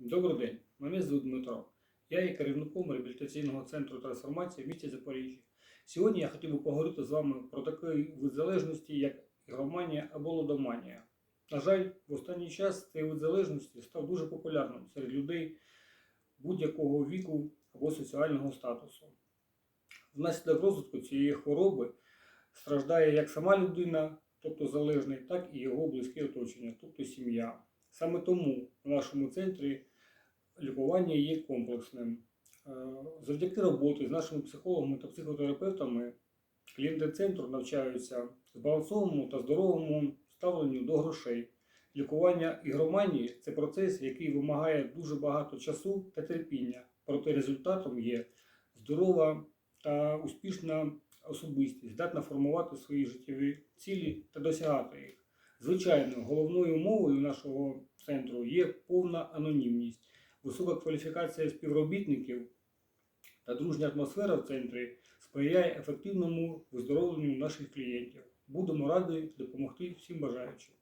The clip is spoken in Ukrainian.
Добрий день, мене звуть Дмитро. Я є керівником реабілітаційного центру трансформації в місті Запоріжжя. Сьогодні я хотів би поговорити з вами про такий вид залежності, як ігроманія або лудоманія. На жаль, в останній час цей вид залежності став дуже популярним серед людей будь-якого віку або соціального статусу. Внаслідок розвитку цієї хвороби страждає як сама людина, тобто залежний, так і його близьке оточення, тобто сім'я. Саме тому в нашому центрі лікування є комплексним. Е, Завдяки роботі з нашими психологами та психотерапевтами клієнти центру навчаються збалансованому та здоровому ставленню до грошей. Лікування ігроманії це процес, який вимагає дуже багато часу та терпіння, проте результатом є здорова та успішна особистість, здатна формувати свої життєві цілі та досягати. Звичайно, головною умовою нашого центру є повна анонімність, висока кваліфікація співробітників та дружня атмосфера в центрі сприяє ефективному виздоровленню наших клієнтів. Будемо раді допомогти всім бажаючим.